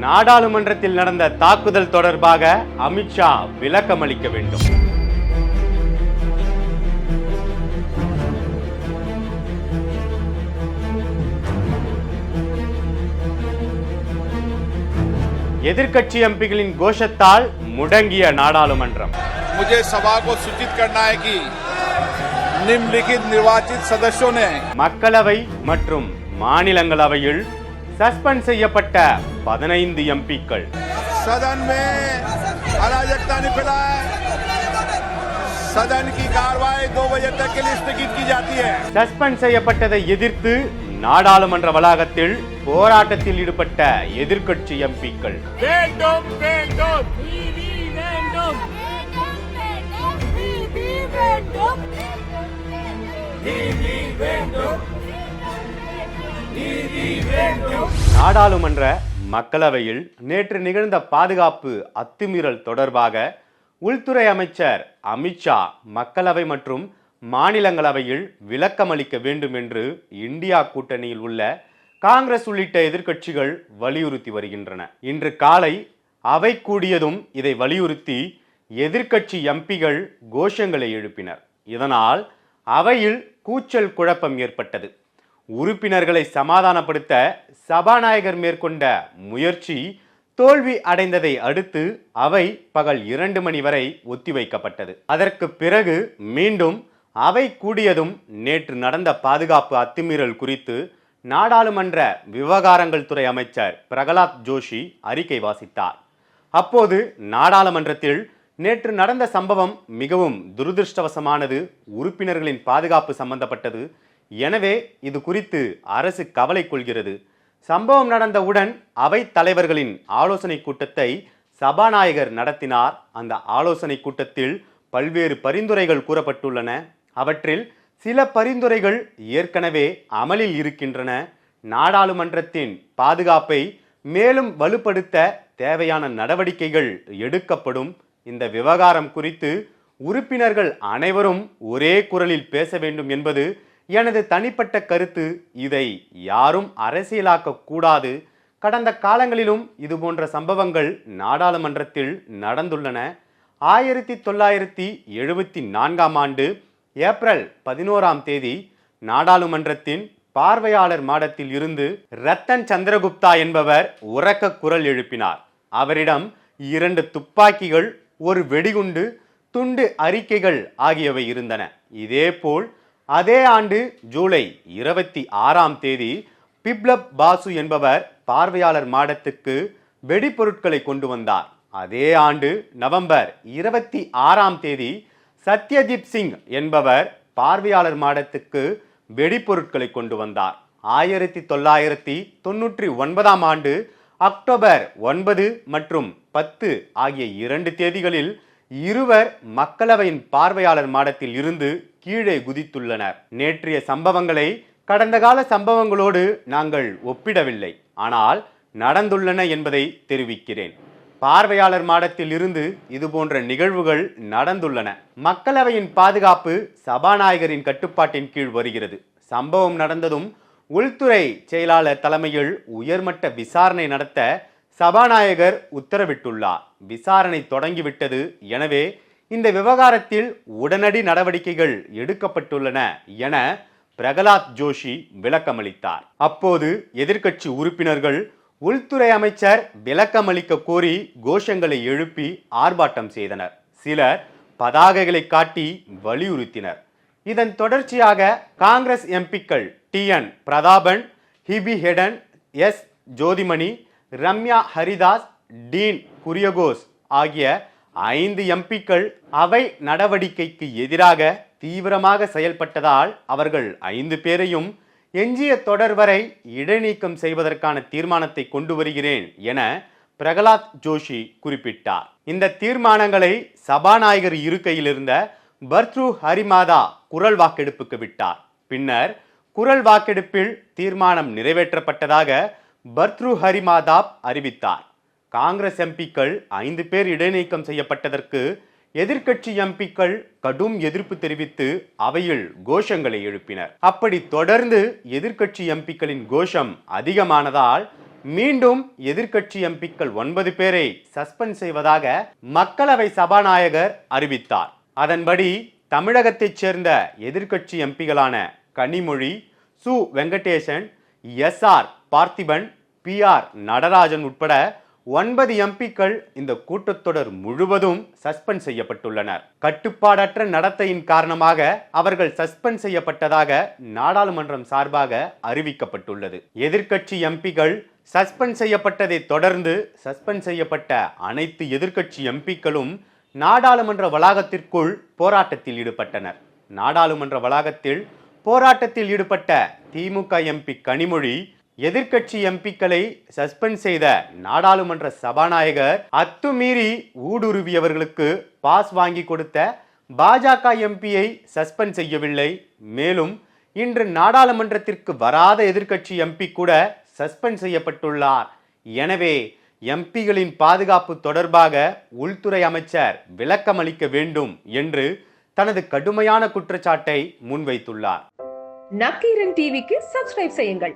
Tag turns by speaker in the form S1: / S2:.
S1: நாடாளுமன்றத்தில் நடந்த தாக்குதல் தொடர்பாக அமித்ஷா விளக்கம் அளிக்க வேண்டும் எதிர்க்கட்சி எம்பிகளின் கோஷத்தால் முடங்கிய நாடாளுமன்றம்
S2: मुझे सभा को सूचित करना है कि निम्नलिखित निर्वाचित सदस्यों ने
S1: மக்களவை மற்றும் மாநிலங்களவையில் சஸ்பெண்ட் செய்யப்பட்ட பதினைந்து எம்பிக்கள்
S2: सदन में अराजकता नहीं फैलाए सदन की कार्रवाई दो बजे तक के लिए स्थगित की जाती है
S1: சஸ்பெண்ட் செய்யப்பட்டதை எதிர்த்து நாடாளுமன்ற வளாகத்தில் போராட்டத்தில் ஈடுபட்ட எதிர்க்கட்சி எம்பிக்கள்
S3: வேண்டும் வேண்டும் நீதி வேண்டும்
S4: வேண்டும் நீதி வேண்டும்
S3: நீதி வேண்டும்
S1: நாடாளுமன்ற மக்களவையில் நேற்று நிகழ்ந்த பாதுகாப்பு அத்துமீறல் தொடர்பாக உள்துறை அமைச்சர் அமித்ஷா மக்களவை மற்றும் மாநிலங்களவையில் விளக்கமளிக்க வேண்டும் என்று இந்தியா கூட்டணியில் உள்ள காங்கிரஸ் உள்ளிட்ட எதிர்க்கட்சிகள் வலியுறுத்தி வருகின்றன. இன்று காலை அவை கூடியதும் இதை வலியுறுத்தி எதிர்க்கட்சி எம்பிகள் கோஷங்களை எழுப்பினர். இதனால் அவையில் கூச்சல் குழப்பம் ஏற்பட்டது. உறுப்பினர்களை சமாதானப்படுத்த சபாநாயகர் மேற்கொண்ட முயற்சி தோல்வி அடைந்ததை அடுத்து அவை பகல் இரண்டு மணி வரை ஒத்திவைக்கப்பட்டது. அதற்கு பிறகு மீண்டும் அவை கூடியதும் நேற்று நடந்த பாதுகாப்பு அத்துமீறல் குறித்து நாடாளுமன்ற விவகாரங்கள் துறை அமைச்சர் பிரகலாத் ஜோஷி அறிக்கை வாசித்தார். அப்போது நாடாளுமன்றத்தில் நேற்று நடந்த சம்பவம் மிகவும் துரதிருஷ்டவசமானது. உறுப்பினர்களின் பாதுகாப்பு சம்பந்தப்பட்டது. எனவே இது குறித்து அரசு கவலை கொள்கிறது. சம்பவம் நடந்தவுடன் அவை தலைவர்களின் ஆலோசனை கூட்டத்தை சபாநாயகர் நடத்தினார். அந்த ஆலோசனை கூட்டத்தில் பல்வேறு பரிந்துரைகள் கூறப்பட்டுள்ளன. அவற்றில் சில பரிந்துரைகள் ஏற்கனவே அமலில் இருக்கின்றன. நாடாளுமன்றத்தின் பாதுகாப்பை மேலும் வலுப்படுத்த தேவையான நடவடிக்கைகள் எடுக்கப்படும். இந்த விவகாரம் குறித்து உறுப்பினர்கள் அனைவரும் ஒரே குரலில் பேச வேண்டும் என்பது எனது தனிப்பட்ட கருத்து இதை யாரும் அரசியலாக்க கூடாது. கடந்த காலங்களிலும் இதுபோன்ற சம்பவங்கள் நாடாளுமன்றத்தில் நடந்துள்ளன. ஆயிரத்தி தொள்ளாயிரத்தி எழுபத்தி நான்காம் ஆண்டு ஏப்ரல் பதினோராம் தேதி நாடாளுமன்றத்தின் பார்வையாளர் மாடத்தில் இருந்து ரத்தன் சந்திரகுப்தா என்பவர் உறக்க குரல் எழுப்பினார். அவரிடம் இரண்டு துப்பாக்கிகள் ஒரு வெடிகுண்டு துண்டு அறிக்கைகள் ஆகியவை இருந்தன. இதேபோல் அதே ஆண்டு ஜூலை இருபத்தி ஆறாம் தேதி பிப்ளப் பாசு என்பவர் பார்வையாளர் மாடத்துக்கு வெடிப்பொருட்களை கொண்டு வந்தார். அதே ஆண்டு நவம்பர் இருபத்தி ஆறாம் தேதி சத்யஜித் சிங் என்பவர் பார்வையாளர் மாடத்துக்கு வெடிப்பொருட்களை கொண்டு வந்தார். ஆயிரத்தி தொள்ளாயிரத்தி தொன்னூற்றி ஒன்பதாம் ஆண்டு அக்டோபர் ஒன்பது மற்றும் பத்து ஆகிய இரண்டு தேதிகளில் இருவர் மக்களவையின் பார்வையாளர் மாடத்தில் இருந்து கீழே குதித்துள்ளனர் நேற்றைய சம்பவங்களை கடந்த கால சம்பவங்களோடு நாங்கள் ஒப்பிடவில்லை. ஆனால் நடந்துள்ளன என்பதை தெரிவிக்கிறேன். பார்வையாளர் மாடத்தில் இருந்து இதுபோன்ற நிகழ்வுகள் நடந்துள்ளன. மக்களவையின் பாதுகாப்பு சபாநாயகரின் கட்டுப்பாட்டின் கீழ் வருகிறது. சம்பவம் நடந்ததும் உள்துறை செயலாளர் தலைமையில் உயர்மட்ட விசாரணை நடத்த சபாநாயகர் உத்தரவிட்டுள்ளார். விசாரணை தொடங்கிவிட்டது. எனவே இந்த விவகாரத்தில் உடனடி நடவடிக்கைகள் எடுக்கப்பட்டுள்ளன என பிரகலாத் ஜோஷி விளக்கமளித்தார். அப்போது எதிர்க்கட்சி உறுப்பினர்கள் உள்துறை அமைச்சர் விளக்கமளிக்க கோரி கோஷங்களை எழுப்பி ஆர்ப்பாட்டம் செய்தனர். சிலர் பதாகைகளை காட்டி வலியுறுத்தினர். இதன் தொடர்ச்சியாக காங்கிரஸ் எம்பிக்கள் T N Prathapan Hibi Eden S Jothimani Ramya Haridas Dean Kuriakose ஆகிய ஐந்து எம்பிக்கள் அவை நடவடிக்கைக்கு எதிராக தீவிரமாக செயல்பட்டதால் அவர்கள் ஐந்து பேரையும் எஞ்சிய தொடர் வரை இடைநீக்கம் செய்வதற்கான தீர்மானத்தை கொண்டு வருகிறேன் என பிரகலாத் ஜோஷி குறிப்பிட்டார். இந்த தீர்மானங்களை சபாநாயகர் இருக்கையில் இருந்த பர்த்ரு ஹரிமாதா குரல் வாக்கெடுப்புக்கு விட்டார். பின்னர் குரல் வாக்கெடுப்பில் தீர்மானம் நிறைவேற்றப்பட்டதாக பர்த்ரு ஹரிமாதாப் அறிவித்தார். காங்கிரஸ் எம்பிக்கள் ஐந்து பேர் இடைநீக்கம் செய்யப்பட்டதற்கு எதிர்க்கட்சி எம்பிக்கள் கடும் எதிர்ப்பு தெரிவித்து அவையில் கோஷங்களை எழுப்பினர். அப்படி தொடர்ந்து எதிர்க்கட்சி எம்பிக்களின் கோஷம் அதிகமானதால் மீண்டும் எதிர்க்கட்சி எம்பிக்கள் ஒன்பது பேரை சஸ்பெண்ட் செய்வதாக மக்களவை சபாநாயகர் அறிவித்தார். அதன்படி தமிழகத்தைச் சேர்ந்த எதிர்க்கட்சி எம்பிகளான Kanimozhi Su. Venkatesan S. R. Parthiban P. R. Natarajan உட்பட ஒன்பது எம்பிக்கள் இந்த கூட்டத்தொடர் முழுவதும் சஸ்பெண்ட் செய்யப்பட்டுள்ளனர். கட்டுப்பாடற்ற நடத்தையின் காரணமாக அவர்கள் சஸ்பெண்ட் செய்யப்பட்டதாக நாடாளுமன்றம் சார்பாக அறிவிக்கப்பட்டுள்ளது. எதிர்க்கட்சி எம்பிகள் சஸ்பெண்ட் செய்யப்பட்டதை தொடர்ந்து சஸ்பெண்ட் செய்யப்பட்ட அனைத்து எதிர்க்கட்சி எம்பிக்களும் நாடாளுமன்ற வளாகத்திற்குள் போராட்டத்தில் ஈடுபட்டனர். நாடாளுமன்ற வளாகத்தில் போராட்டத்தில் ஈடுபட்ட திமுக எம்பி கனிமொழி எதிர்க்கட்சி எம்பிக்களை சஸ்பெண்ட் செய்த நாடாளுமன்ற சபாநாயகர் அத்துமீறி ஊடுருவியவர்களுக்கு பாஸ் வாங்கி கொடுத்த பாஜக எம்பியை சஸ்பெண்ட் செய்யவில்லை. மேலும் இன்று நாடாளுமன்றத்திற்கு வராத எதிர்க்கட்சி எம்பி கூட சஸ்பெண்ட் செய்யப்பட்டுள்ளார். எனவே எம்பிகளின் பாதுகாப்பு தொடர்பாக உள்துறை அமைச்சர் விளக்கம் அளிக்க வேண்டும் என்று தனது கடுமையான குற்றச்சாட்டை முன்வைத்துள்ளார்.
S5: நக்கீரன் டிவிக்கு சப்ஸ்கிரைப் செய்யுங்கள்.